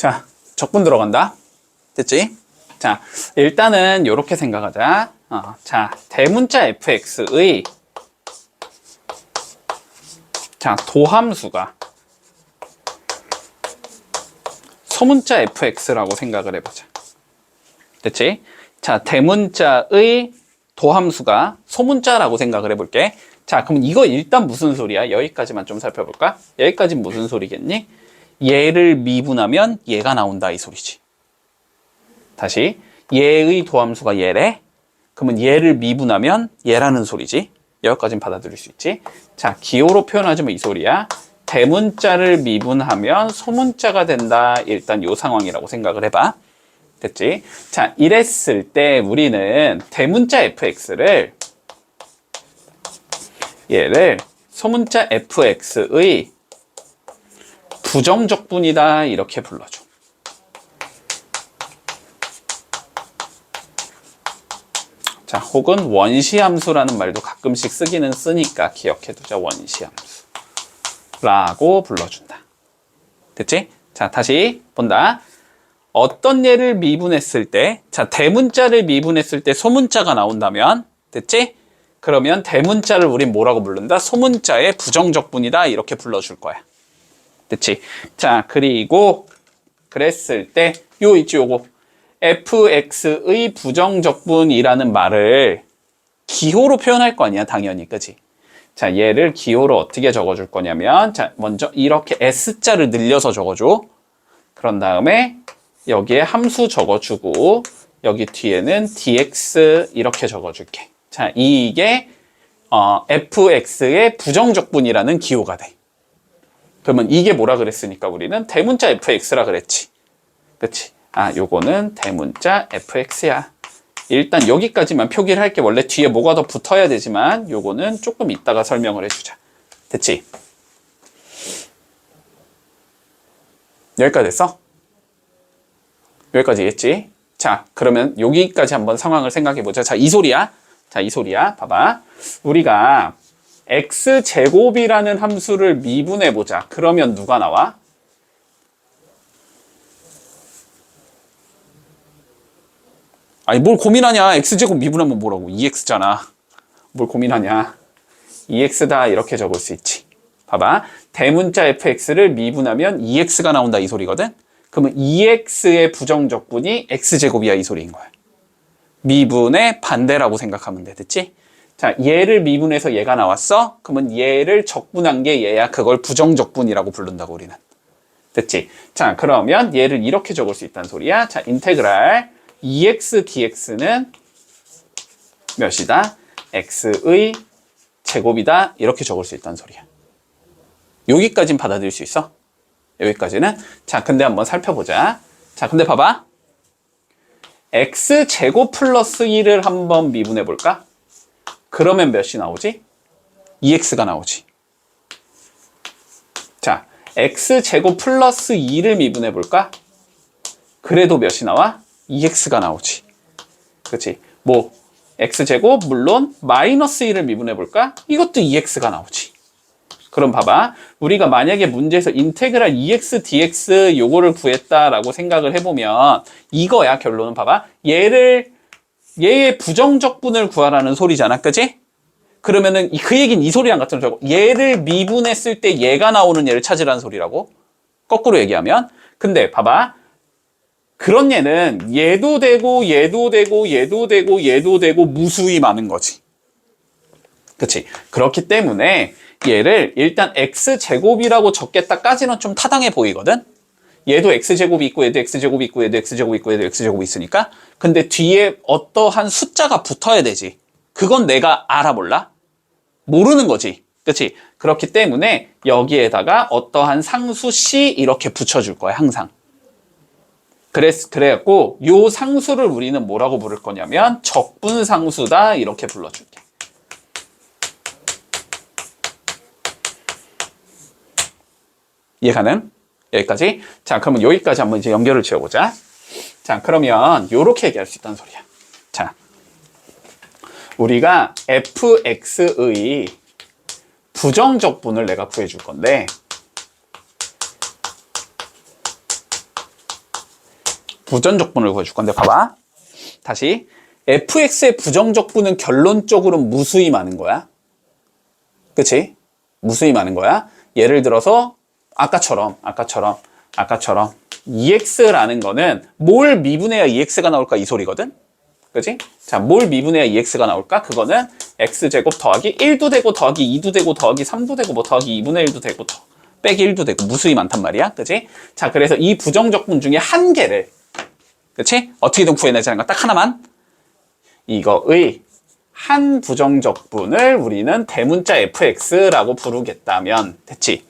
자, 적분 들어간다. 됐지? 자, 일단은 이렇게 생각하자. 어, 자, 대문자 fx의 자, 도함수가 소문자 fx라고 생각을 해보자. 됐지? 자, 대문자의 도함수가 소문자라고 생각을 해볼게. 자, 그럼 이거 일단 무슨 소리야? 여기까지만 좀 살펴볼까? 여기까지 무슨 소리겠니? 얘를 미분하면 얘가 나온다 이 소리지. 다시 얘의 도함수가 얘래. 그러면 얘를 미분하면 얘라는 소리지. 여기까지는 받아들일 수 있지. 자, 기호로 표현하자면 이 소리야. 대문자를 미분하면 소문자가 된다. 일단 요 상황이라고 생각을 해봐. 됐지? 자, 이랬을 때 우리는 대문자 fx를 얘를 소문자 fx의 부정적분이다 이렇게 불러줘. 자, 혹은 원시함수라는 말도 가끔씩 쓰기는 쓰니까 기억해두자 원시함수. 라고 불러준다. 됐지? 자, 다시 본다. 어떤 예를 미분했을 때, 자, 대문자를 미분했을 때 소문자가 나온다면, 됐지? 그러면 대문자를 우린 뭐라고 부른다? 소문자의 부정적분이다. 이렇게 불러줄 거야. 됐지? 자, 그리고 그랬을 때, 요 있지, 요거. fx의 부정적분이라는 말을 기호로 표현할 거 아니야, 당연히. 그지? 자, 얘를 기호로 어떻게 적어줄 거냐면, 자, 먼저 이렇게 s자를 늘려서 적어줘. 그런 다음에 여기에 함수 적어주고, 여기 뒤에는 dx 이렇게 적어줄게. 자, 이게 어, fx의 부정적분이라는 기호가 돼. 그러면 이게 뭐라 그랬으니까 우리는 대문자 fx라 그랬지. 그치? 아, 요거는 대문자 fx야. 일단 여기까지만 표기를 할게. 원래 뒤에 뭐가 더 붙어야 되지만 요거는 조금 이따가 설명을 해주자. 됐지? 여기까지 됐어? 여기까지 했지? 자, 그러면 여기까지 한번 상황을 생각해 보자. 자, 이 소리야. 자, 이 소리야. 봐봐. 우리가 x제곱이라는 함수를 미분해 보자. 그러면 누가 나와? 아니 뭘 고민하냐? X제곱 미분하면 뭐라고? 2x잖아. 뭘 고민하냐? 2x다. 이렇게 적을 수 있지. 봐봐. 대문자 fx를 미분하면 2x가 나온다. 이 소리거든? 그러면 2x의 부정적분이 x제곱이야. 이 소리인 거야. 미분의 반대라고 생각하면 돼. 됐지? 자 얘를 미분해서 얘가 나왔어 그러면 얘를 적분한 게 얘야 그걸 부정적분이라고 부른다고 우리는 됐지? 자 그러면 얘를 이렇게 적을 수 있다는 소리야 자 인테그랄 2x dx는 몇이다? x의 제곱이다. 이렇게 적을 수 있다는 소리야. 여기까지는 받아들일 수 있어? 여기까지는? 자, 근데 한번 살펴보자. 자, 근데 봐봐. x 제곱 플러스 1을 한번 미분해 볼까? 그러면 몇이 나오지? 2x가 나오지. 자, x 제곱 플러스 2를 미분해 볼까? 그래도 몇이 나와? 2x가 나오지. 그렇지? 뭐 x제곱 물론 마이너스 1을 미분해 볼까? 이것도 2x가 나오지. 그럼 봐봐. 우리가 만약에 문제에서 인테그랄 2x dx 요거를 구했다라고 생각을 해보면 이거야 결론은 봐봐. 얘를 얘의 부정적분을 구하라는 소리잖아. 그지? 그러면은 그 얘기는 이 소리랑 같은 거고 얘를 미분했을 때 얘가 나오는 얘를 찾으라는 소리라고. 거꾸로 얘기하면. 근데 봐봐. 그런 얘는 얘도 되고 얘도 되고 얘도 되고 얘도 되고 무수히 많은 거지. 그치? 그렇기 때문에 얘를 일단 x제곱이라고 적겠다까지는 좀 타당해 보이거든? 얘도 x제곱이 있고 얘도 x제곱이 있고 얘도 x제곱이 있고 얘도 x제곱이 있으니까 근데 뒤에 어떠한 숫자가 붙어야 되지. 그건 내가 알아 몰라? 모르는 거지. 그치? 그렇기 때문에 여기에다가 어떠한 상수 c 이렇게 붙여줄 거야 항상. 그랬, 그래갖고 요 상수를 우리는 뭐라고 부를 거냐면 적분상수다 이렇게 불러줄게. 이해가는? 여기까지? 자, 그러면 여기까지 한번 이제 연결을 지어보자. 자, 그러면 요렇게 얘기할 수 있다는 소리야. 자, 우리가 fx의 부정적분을 내가 구해줄 건데 부정적분을 구해줄 건데 봐봐. 다시 fx의 부정적분은 결론적으로 무수히 많은 거야. 그치? 무수히 많은 거야. 예를 들어서 아까처럼 아까처럼 아까처럼 ex라는 거는 뭘 미분해야 ex가 나올까 이 소리거든. 그지? 자, 뭘 미분해야 ex가 나올까? 그거는 x제곱 더하기 1도 되고 더하기 2도 되고 더하기 3도 되고 뭐 더하기 2분의 1도 되고 더 빼기 1도 되고 무수히 많단 말이야. 그지? 자, 그래서 이 부정적분 중에 한 개를 그치? 어떻게든 구해내자는 거 딱 하나만 이거의 한 부정적분을 우리는 대문자 fx라고 부르겠다면 됐지?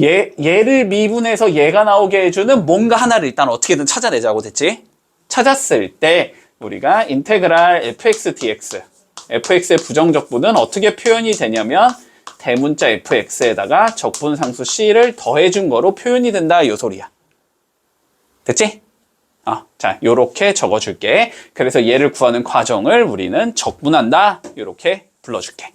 얘, 얘를 미분해서 얘가 나오게 해주는 뭔가 하나를 일단 어떻게든 찾아내자고 됐지? 찾았을 때 우리가 인테그랄 fx dx fx의 부정적분은 어떻게 표현이 되냐면 대문자 fx에다가 적분상수 c를 더해준 거로 표현이 된다 이 소리야. 됐지? 어, 자, 요렇게 적어줄게. 그래서 얘를 구하는 과정을 우리는 적분한다. 요렇게 불러줄게.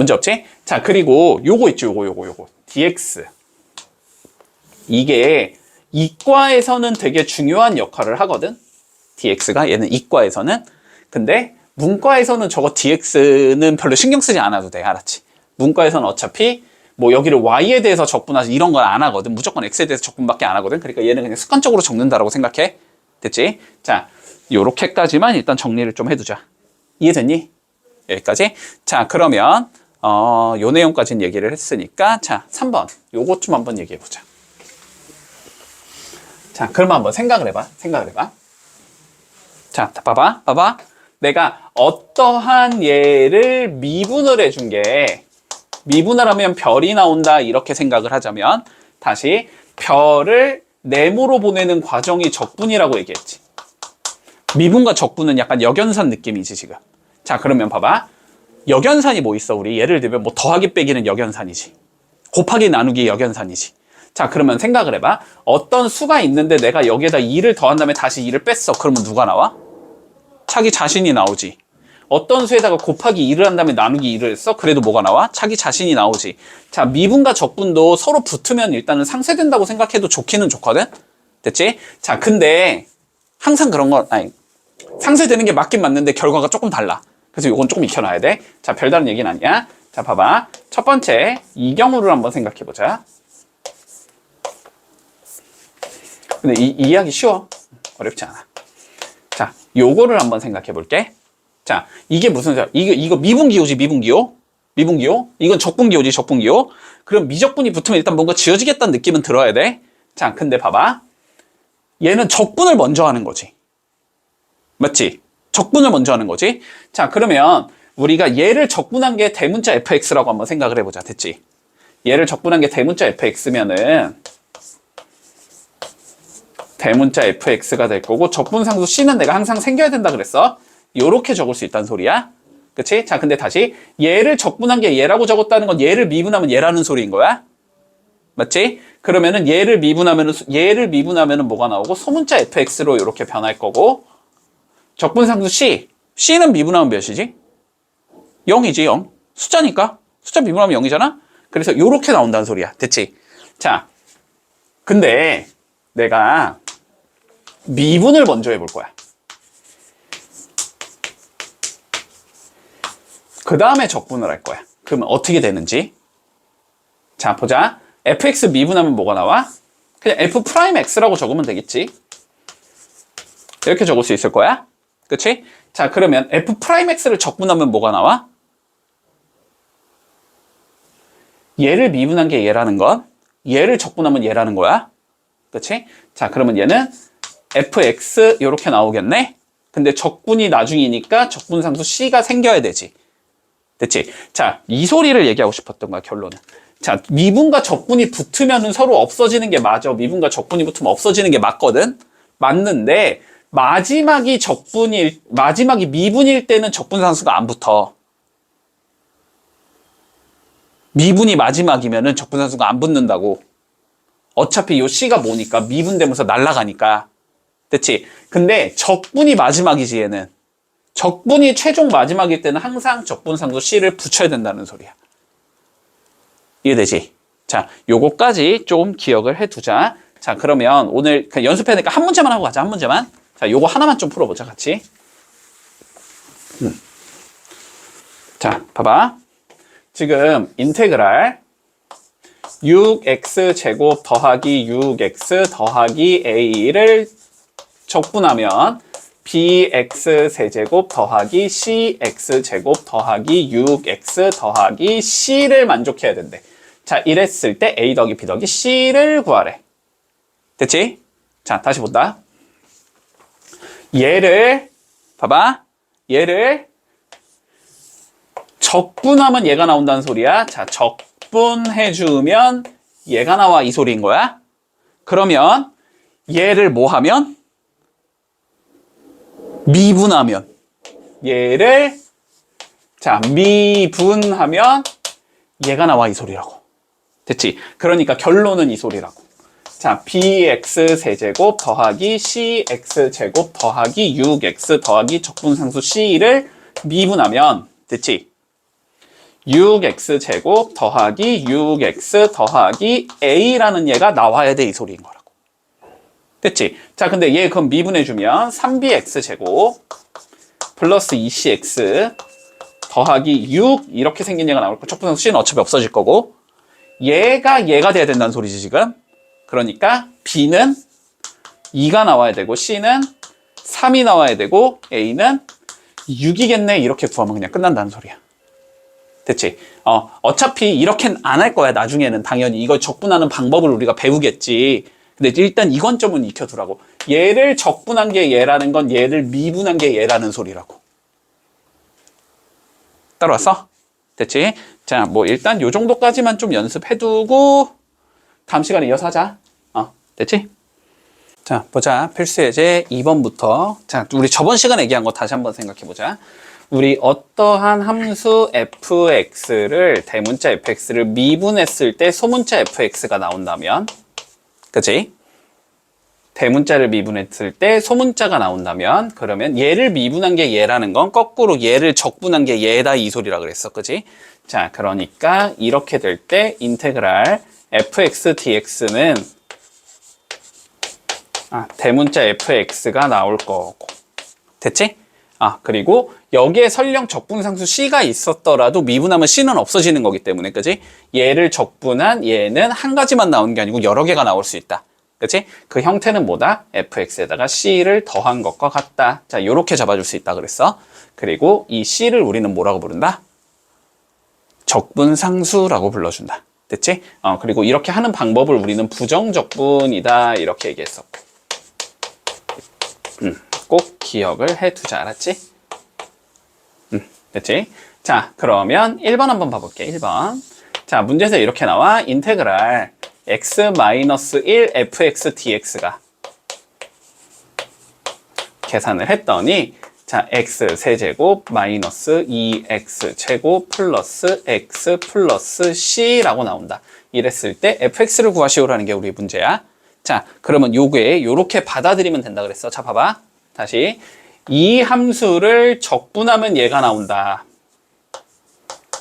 문제 없지? 자, 그리고 요거 있죠, 요거, 요거, 요거. dx. 이게 이과에서는 되게 중요한 역할을 하거든? dx가 얘는 이과에서는. 근데 문과에서는 저거 dx는 별로 신경 쓰지 않아도 돼. 알았지? 문과에서는 어차피 뭐 여기를 y에 대해서 적분하지 이런 건 안 하거든. 무조건 x에 대해서 적분밖에 안 하거든. 그러니까 얘는 그냥 습관적으로 적는다라고 생각해. 됐지? 자, 요렇게까지만 일단 정리를 좀 해두자. 이해됐니? 여기까지. 자, 그러면 어, 요 내용까지는 얘기를 했으니까 자, 3번. 요것 좀 한번 얘기해 보자. 자, 그러면 한번 생각을 해봐. 생각을 해봐. 자, 봐봐. 봐봐. 내가 어떠한 얘를 미분을 해준 게 미분을 하면 별이 나온다 이렇게 생각을 하자면 다시 별을 네모로 보내는 과정이 적분이라고 얘기했지. 미분과 적분은 약간 역연산 느낌이지 지금. 자 그러면 봐봐. 역연산이 뭐 있어 우리 예를 들면 뭐 더하기 빼기는 역연산이지. 곱하기 나누기 역연산이지. 자 그러면 생각을 해봐. 어떤 수가 있는데 내가 여기에다 2를 더한 다음에 다시 2를 뺐어. 그러면 누가 나와? 자기 자신이 나오지. 어떤 수에다가 곱하기 2를 한 다음에 나누기 2를 써? 그래도 뭐가 나와? 자기 자신이 나오지. 자, 미분과 적분도 서로 붙으면 일단은 상쇄된다고 생각해도 좋기는 좋거든? 됐지? 자, 근데 항상 그런 건, 아니, 상쇄되는 게 맞긴 맞는데 결과가 조금 달라. 그래서 이건 조금 익혀놔야 돼. 자, 별다른 얘기는 아니야. 자, 봐봐. 첫 번째, 이 경우를 한번 생각해보자. 근데 이, 이 이야기 쉬워. 어렵지 않아. 자, 요거를 한번 생각해 볼게. 자, 이게 무슨 자? 이거 이거 미분기호지, 미분기호. 미분기호. 이건 적분기호지, 적분기호. 그럼 미적분이 붙으면 일단 뭔가 지어지겠다는 느낌은 들어야 돼. 자, 근데 봐봐. 얘는 적분을 먼저 하는 거지. 맞지? 적분을 먼저 하는 거지. 자, 그러면 우리가 얘를 적분한 게 대문자 fx라고 한번 생각을 해보자. 됐지? 얘를 적분한 게 대문자 fx면은 대문자 fx가 될 거고 적분상수 c는 내가 항상 생겨야 된다 그랬어. 요렇게 적을 수 있다는 소리야. 그치? 자, 근데 다시 얘를 적분한 게 얘라고 적었다는 건 얘를 미분하면 얘라는 소리인 거야. 맞지? 그러면은 얘를 미분하면은 얘를 미분하면은 뭐가 나오고 소문자 fx로 이렇게 변할 거고 적분상수 c c는 미분하면 몇이지? 0이지 0 숫자니까 숫자 미분하면 0이잖아. 그래서 요렇게 나온다는 소리야. 됐지? 자, 근데 내가 미분을 먼저 해볼 거야. 그 다음에 적분을 할 거야. 그러면 어떻게 되는지. 자, 보자. fx 미분하면 뭐가 나와? 그냥 f 프라임 x라고 적으면 되겠지. 이렇게 적을 수 있을 거야. 그치? 자, 그러면 f 프라임 x를 적분하면 뭐가 나와? 얘를 미분한 게 얘라는 건 얘를 적분하면 얘라는 거야. 그치? 자, 그러면 얘는 fx 이렇게 나오겠네. 근데 적분이 나중이니까 적분상수 c가 생겨야 되지. 됐지? 자, 이 소리를 얘기하고 싶었던 거야, 결론은. 자, 미분과 적분이 붙으면 서로 없어지는 게 맞아. 미분과 적분이 붙으면 없어지는 게 맞거든? 맞는데, 마지막이 적분일, 마지막이 미분일 때는 적분 상수가 안 붙어. 미분이 마지막이면은 적분 상수가 안 붙는다고. 어차피 요 C가 뭐니까 미분되면서 날아가니까. 됐지? 근데 적분이 마지막이지 얘는. 적분이 최종 마지막일 때는 항상 적분 상수 C를 붙여야 된다는 소리야. 이해되지? 자, 요거까지 좀 기억을 해두자. 자, 그러면 오늘 그냥 연습해니까 한 문제만 하고 가자. 한 문제만. 자, 요거 하나만 좀 풀어보자, 같이. 음. 자, 봐봐. 지금 인테그랄 6x 제곱 더하기 6x 더하기 a를 적분하면 bx 세제곱 더하기 cx 제곱 더하기 6x 더하기 c를 만족해야 된대. 자, 이랬을 때 a 더하기 b 더하기 c를 구하래. 됐지? 자, 다시 본다. 얘를 봐봐. 얘를 적분하면 얘가 나온다는 소리야. 자, 적분해 주면 얘가 나와 이 소리인 거야. 그러면 얘를 뭐 하면? 미분하면 얘를 자 미분하면 얘가 나와 이 소리라고. 됐지? 그러니까 결론은 이 소리라고. 자, bx 세제곱 더하기 cx 제곱 더하기 6x 더하기 적분상수 c를 미분하면 됐지? 6x 제곱 더하기 6x 더하기 a라는 얘가 나와야 돼 이 소리인 거라고. 됐지? 자, 근데 얘 그럼 미분해주면 3bx 제곱 플러스 2cx 더하기 6 이렇게 생긴 얘가 나올 거. 적분상수 c는 어차피 없어질 거고 얘가 얘가 돼야 된다는 소리지 지금. 그러니까 b는 2가 나와야 되고 c는 3이 나와야 되고 a는 6이겠네 이렇게 구하면 그냥 끝난다는 소리야. 됐지? 어, 어차피 이렇게는 안 할 거야, 나중에는. 당연히. 이걸 적분하는 방법을 우리가 배우겠지. 근데 일단 이건 점은 익혀두라고. 얘를 적분한 게 얘라는 건 얘를 미분한 게 얘라는 소리라고. 따라왔어? 됐지? 자, 뭐 일단 요 정도까지만 좀 연습해두고 다음 시간에 이어서 하자. 어, 됐지? 자, 보자. 필수 예제 2번부터. 자, 우리 저번 시간에 얘기한 거 다시 한번 생각해 보자. 우리 어떠한 함수 fx를 대문자 fx를 미분했을 때 소문자 fx가 나온다면 그치? 대문자를 미분했을 때 소문자가 나온다면 그러면 얘를 미분한 게 얘라는 건 거꾸로 얘를 적분한 게 얘다 이 소리라 그랬어 그치? 자 그러니까 이렇게 될 때 인테그랄 fx dx는 아, 대문자 fx가 나올 거고 됐지? 아, 그리고 여기에 설령 적분상수 C가 있었더라도 미분하면 C는 없어지는 거기 때문에, 그지? 얘를 적분한 얘는 한 가지만 나오는 게 아니고 여러 개가 나올 수 있다. 그치? 그 형태는 뭐다? fx에다가 C를 더한 것과 같다. 자, 요렇게 잡아줄 수 있다 그랬어. 그리고 이 C를 우리는 뭐라고 부른다? 적분상수라고 불러준다. 됐지? 어, 그리고 이렇게 하는 방법을 우리는 부정적분이다. 이렇게 얘기했었고. 음, 꼭 기억을 해두자. 알았지? 음, 됐지? 자, 그러면 1번 한번 봐볼게. 1번. 자, 문제에서 이렇게 나와. 인테그랄 x-1 fx dx가 계산을 했더니 자, x 세제곱 마이너스 2x 제곱 플러스 x 플러스 c라고 나온다. 이랬을 때 fx를 구하시오라는 게 우리 문제야. 자, 그러면 요게 요렇게 받아들이면 된다 그랬어. 자, 봐봐. 다시 이 함수를 적분하면 얘가 나온다.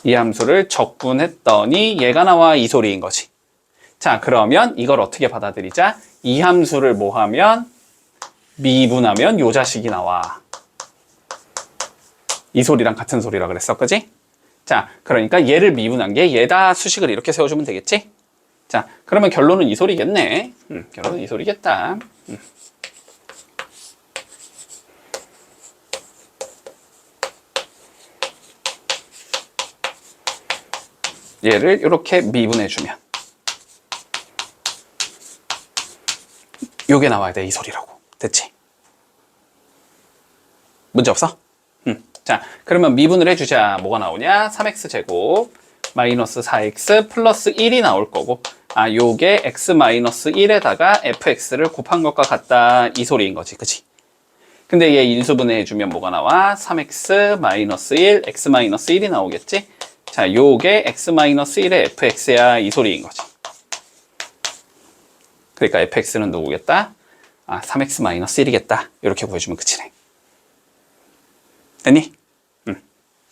이 함수를 적분했더니 얘가 나와 이 소리인 거지. 자, 그러면 이걸 어떻게 받아들이자? 이 함수를 뭐 하면 미분하면 요 자식이 나와. 이 소리랑 같은 소리라 그랬어. 그지? 자, 그러니까 얘를 미분한 게 얘다 수식을 이렇게 세워주면 되겠지? 자, 그러면 결론은 이 소리겠네. 음, 결론은 이 소리겠다. 음. 얘를 이렇게 미분해주면 요게 나와야 돼 이 소리라고 됐지? 문제 없어? 음. 자 그러면 미분을 해주자 뭐가 나오냐 3x 제곱 마이너스 4x 플러스 1이 나올 거고 아 요게 x 마이너스 1에다가 fx를 곱한 것과 같다 이 소리인 거지 그치? 근데 얘 인수분해 해주면 뭐가 나와? 3x 마이너스 1 x 마이너스 1이 나오겠지? 자, 요게 x-1의 fx야 이 소리인 거지. 그러니까 fx는 누구겠다? 아, 3x-1이겠다. 이렇게 구해주면 끝이네. 됐니? 응.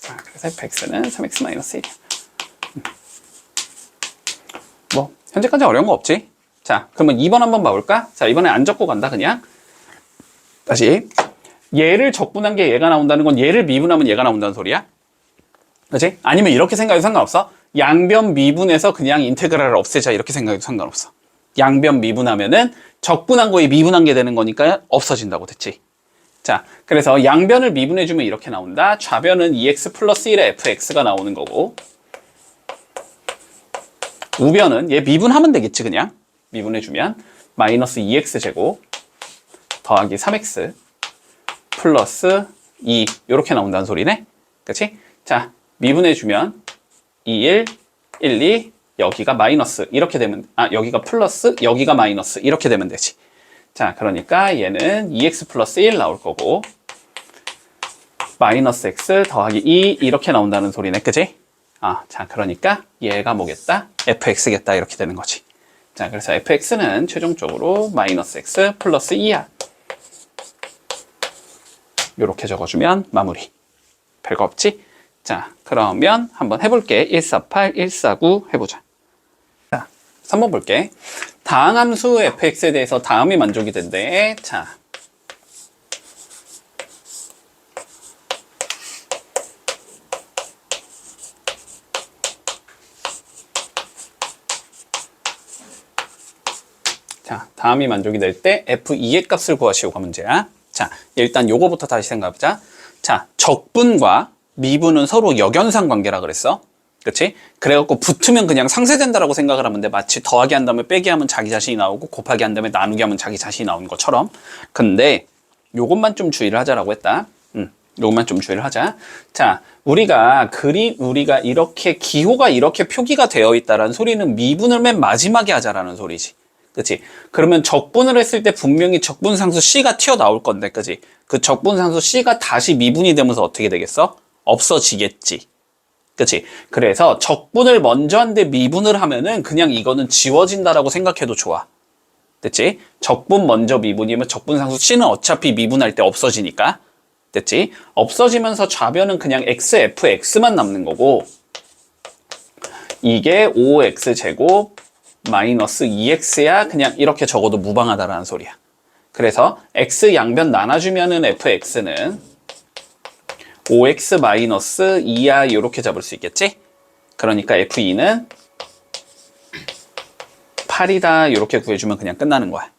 아, 그래서 fx는 3x-1이야. 음. 뭐, 현재까지 어려운 거 없지? 자, 그러면 2번 한번 봐볼까? 자, 이번에 안 적고 간다, 그냥. 다시. 얘를 적분한 게 얘가 나온다는 건 얘를 미분하면 얘가 나온다는 소리야. 그치? 아니면 이렇게 생각해도 상관없어. 양변 미분해서 그냥 인테그랄을 없애자 이렇게 생각해도 상관없어. 양변 미분하면은 적분한 거에 미분한 게 되는 거니까 없어진다고 됐지. 자, 그래서 양변을 미분해주면 이렇게 나온다. 좌변은 2x 플러스 1의 fx가 나오는 거고 우변은 얘 미분하면 되겠지 그냥? 미분해주면 마이너스 2x 제곱 더하기 3x 플러스 2 이렇게 나온다는 소리네? 그치? 자 미분해주면 2, 1, 1, 2 여기가 마이너스. 이렇게 되면 아 여기가 플러스 여기가 마이너스. 이렇게 되면 되지 자 그러니까 얘는 2x 플러스 1 나올 거고 마이너스 x 더하기 2 이렇게 나온다는 소리네. 그치? 아, 자 그러니까 얘가 뭐겠다? fx겠다. 이렇게 되는 거지. 자 그래서 fx는 최종적으로 마이너스 x 플러스 2야. 이렇게 적어주면 마무리. 별거 없지? 자 그러면 한번 해볼게. 148, 149 해보자. 자 3번 볼게 다항함수 fx에 대해서 다음이 만족이 된대 자 자, 다음이 만족이 될 때 f2의 값을 구하시오가 문제야. 자, 일단 요거부터 다시 생각해보자. 자, 적분과 미분은 서로 역연상 관계라 그랬어. 그치? 그래갖고 붙으면 그냥 상쇄된다라고 생각을 하면 돼. 마치 더하기 한 다음에 빼기 하면 자기 자신이 나오고 곱하기 한 다음에 나누기 하면 자기 자신이 나오는 것처럼. 근데 요것만 좀 주의를 하자라고 했다. 음, 요것만 좀 주의를 하자. 자, 우리가 그리 우리가 이렇게 기호가 이렇게 표기가 되어 있다라는 소리는 미분을 맨 마지막에 하자라는 소리지. 그치? 그러면 적분을 했을 때 분명히 적분상수 C가 튀어나올 건데, 그치? 그 적분상수 C가 다시 미분이 되면서 어떻게 되겠어? 없어지겠지. 그치? 그래서 적분을 먼저 한데 미분을 하면은 그냥 이거는 지워진다라고 생각해도 좋아. 됐지? 적분 먼저 미분이면 적분상수 C는 어차피 미분할 때 없어지니까. 됐지? 없어지면서 좌변은 그냥 XFX만 남는 거고, 이게 5x 제곱 마이너스 2x야 그냥 이렇게 적어도 무방하다라는 소리야. 그래서 x 양변 나눠주면은 fx는 5x 마이너스 2야 이렇게 잡을 수 있겠지? 그러니까 f2는 8이다 이렇게 구해주면 그냥 끝나는 거야.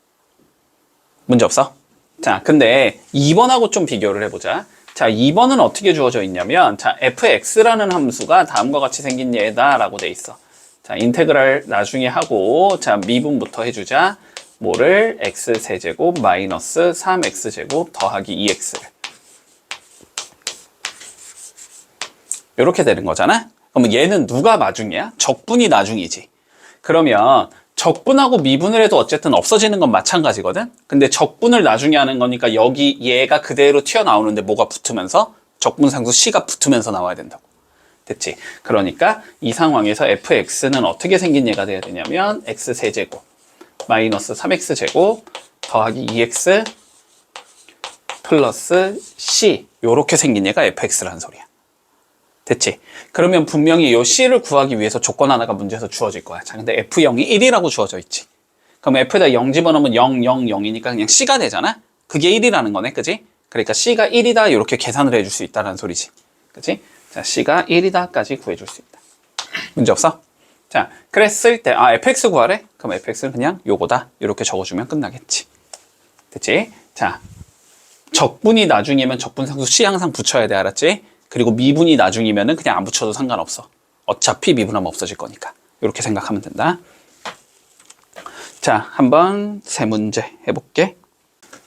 문제 없어? 자, 근데 2번하고 좀 비교를 해보자. 자, 2번은 어떻게 주어져 있냐면, 자, fx라는 함수가 다음과 같이 생긴 얘다라고 돼 있어. 자, 인테그랄 나중에 하고, 자, 미분부터 해주자. 뭐를 x 세제곱 마이너스 3x 제곱 더하기 2x를. 이렇게 되는 거잖아? 그러면 얘는 누가 마중이야? 적분이 나중이지. 그러면 적분하고 미분을 해도 어쨌든 없어지는 건 마찬가지거든? 근데 적분을 나중에 하는 거니까 여기 얘가 그대로 튀어나오는데 뭐가 붙으면서 적분상수 C가 붙으면서 나와야 된다고. 됐지? 그러니까 이 상황에서 fx는 어떻게 생긴 얘가 돼야 되냐면 x 세제곱 마이너스 3x 제곱 더하기 2x 플러스 c 요렇게 생긴 얘가 fx라는 소리야. 됐지? 그러면 분명히 이 c를 구하기 위해서 조건 하나가 문제에서 주어질 거야. 자, 근데 f0이 1이라고 주어져 있지. 그럼 f에다 0 집어넣으면 0, 0, 0이니까 그냥 c가 되잖아? 그게 1이라는 거네, 그지? 그러니까 c가 1이다 이렇게 계산을 해줄 수 있다는 소리지. 그지? 자, c가 1이다까지 구해줄 수 있다. 문제 없어? 자, 그랬을 때, 아, fx 구하래? 그럼 fx는 그냥 요거다. 이렇게 적어주면 끝나겠지. 됐지? 자, 적분이 나중이면 적분상수 c 항상 붙여야 돼, 알았지? 그리고 미분이 나중이면은 그냥 안 붙여도 상관없어. 어차피 미분하면 없어질 거니까. 이렇게 생각하면 된다. 자, 한번 세 문제 해볼게.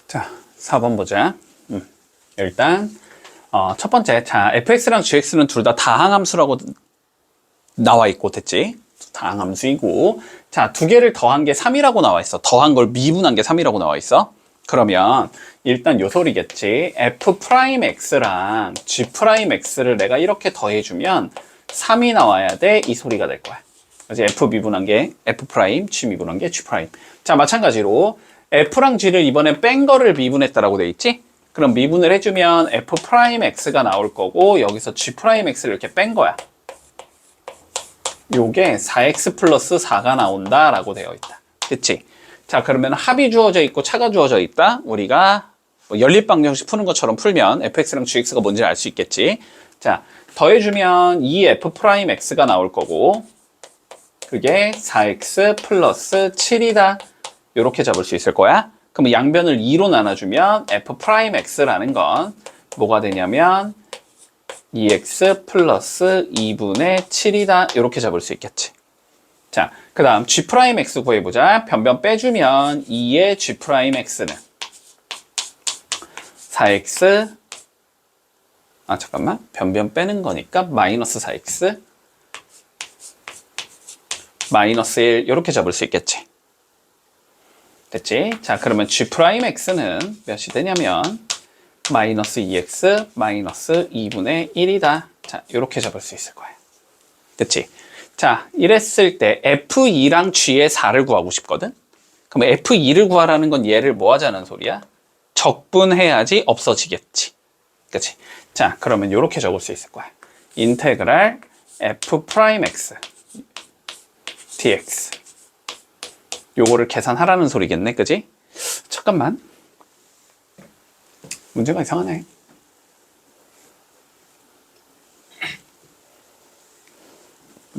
자, 4번 보자. 음, 일단, 어, 첫 번째. 자, fx랑 gx는 둘 다 다항함수라고 나와 있고, 됐지? 다항함수이고. 자, 두 개를 더한 게 3이라고 나와 있어. 더한 걸 미분한 게 3이라고 나와 있어. 그러면 일단 요 소리겠지. f'x랑 g'x를 내가 이렇게 더해주면 3이 나와야 돼. 이 소리가 될 거야. 그래서 f 미분한 게 f g 미분한 게 g 자 마찬가지로 f랑 g를 이번에 뺀 거를 미분했다라고 돼 있지? 그럼 미분을 해주면 f'x가 나올 거고 여기서 g'x를 이렇게 뺀 거야. 요게 4x 플러스 4가 나온다라고 되어 있다. 그치? 자, 그러면 합이 주어져 있고 차가 주어져 있다. 우리가 뭐 연립방정식 푸는 것처럼 풀면 fx랑 gx가 뭔지 알 수 있겠지. 자, 더해주면 2f 프라임 x가 나올 거고 그게 4x 플러스 7이다. 이렇게 잡을 수 있을 거야. 그럼 양변을 2로 나눠주면 f 프라임 x라는 건 뭐가 되냐면 2x 플러스 2분의 7이다. 이렇게 잡을 수 있겠지. 자, 그 다음 g 프라임 x 구해보자. 변변 빼주면 2의 g 프라임 x는 4x 아 잠깐만 변변 빼는 거니까 마이너스 4x 마이너스 1 이렇게 잡을 수 있겠지. 됐지? 자 그러면 g 프라임 x는 몇이 되냐면 마이너스 2x 마이너스 2분의 1이다. 자 이렇게 잡을 수 있을 거야. 됐지? 자 이랬을 때 f2랑 g의 4를 구하고 싶거든? 그럼 f2를 구하라는 건 얘를 뭐 하자는 소리야? 적분해야지 없어지겠지. 그치? 자, 그러면 이렇게 적을 수 있을 거야. 인테그랄 f 프라임 x dx. 요거를 계산하라는 소리겠네, 그지? 잠깐만. 문제가 이상하네.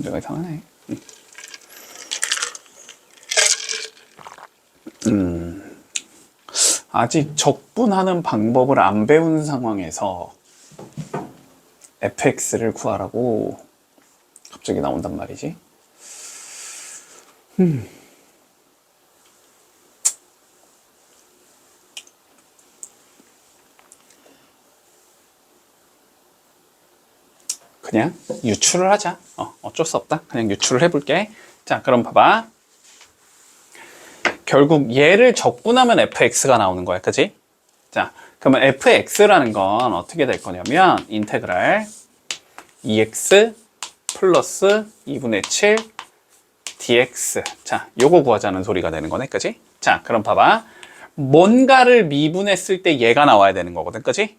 문제가 이상하네. 아직 적분하는 방법을 안 배운 상황에서 fx를 구하라고 갑자기 나온단 말이지. 음. 그냥 유출을 하자. 어, 어쩔 수 없다. 그냥 유출을 해볼게. 자, 그럼 봐봐. 결국 얘를 적분하면 fx가 나오는 거야. 그지? 자, 그러면 fx라는 건 어떻게 될 거냐면 인테그랄 2x 플러스 2분의 7 dx. 자, 요거 구하자는 소리가 되는 거네. 그지? 자, 그럼 봐봐. 뭔가를 미분했을 때 얘가 나와야 되는 거거든. 그지?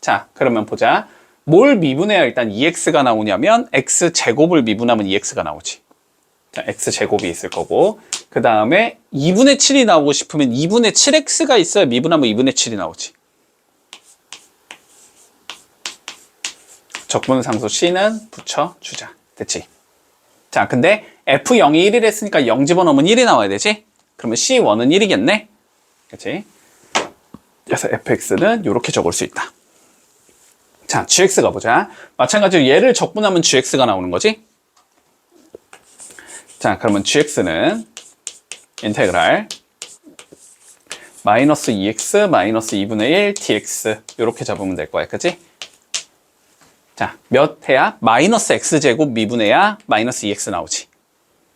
자, 그러면 보자. 뭘 미분해야 일단 2x가 나오냐면 x 제곱을 미분하면 2x가 나오지. 자, x 제곱이 있을 거고 그 다음에 2분의 7이 나오고 싶으면 2분의 7x가 있어야 미분하면 2분의 7이 나오지. 적분상수 c는 붙여주자. 됐지? 자, 근데 f0이 1을 했으니까 0 집어넣으면 1이 나와야 되지? 그러면 c1은 1이겠네? 그치? 그래서 fx는 이렇게 적을 수 있다. 자, gx가 보자. 마찬가지로 얘를 적분하면 gx가 나오는 거지? 자, 그러면 gx는 인테그랄 마이너스 2x 마이너스 2분의 1 dx 이렇게 잡으면 될 거야. 그치? 자, 몇 해야? 마이너스 x제곱 미분해야 마이너스 2x 나오지.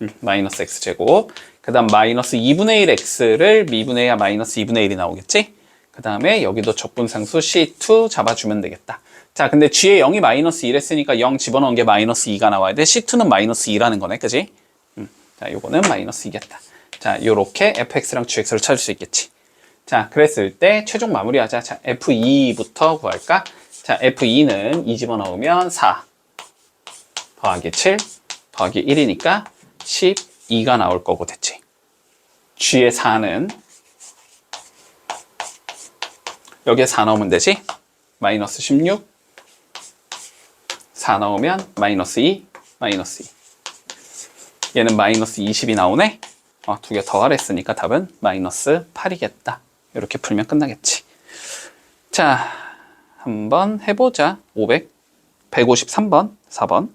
음, 마이너스 x제곱. 그 다음 마이너스 2분의 1 x를 미분해야 마이너스 2분의 1이 나오겠지? 그 다음에 여기도 적분상수 C2 잡아주면 되겠다. 자, 근데 G에 0이 마이너스 1 했으니까 0 집어넣은 게 마이너스 2가 나와야 돼. C2는 마이너스 2라는 거네. 그지? 음, 자, 요거는 마이너스 2겠다. 자, 요렇게 fx랑 gx를 찾을 수 있겠지. 자, 그랬을 때 최종 마무리하자. 자, f2부터 구할까? 자, f2는 2 집어넣으면 4 더하기 7 더하기 1이니까 12가 나올 거고 됐지. g의 4는 여기에 4 넣으면 되지. 마이너스 16 4 넣으면 마이너스 2 마이너스 2 얘는 마이너스 20이 나오네. 어, 두 개 더하랬으니까 답은 마이너스 8이겠다. 이렇게 풀면 끝나겠지. 자, 한번 해보자. 500, 153번, 4번.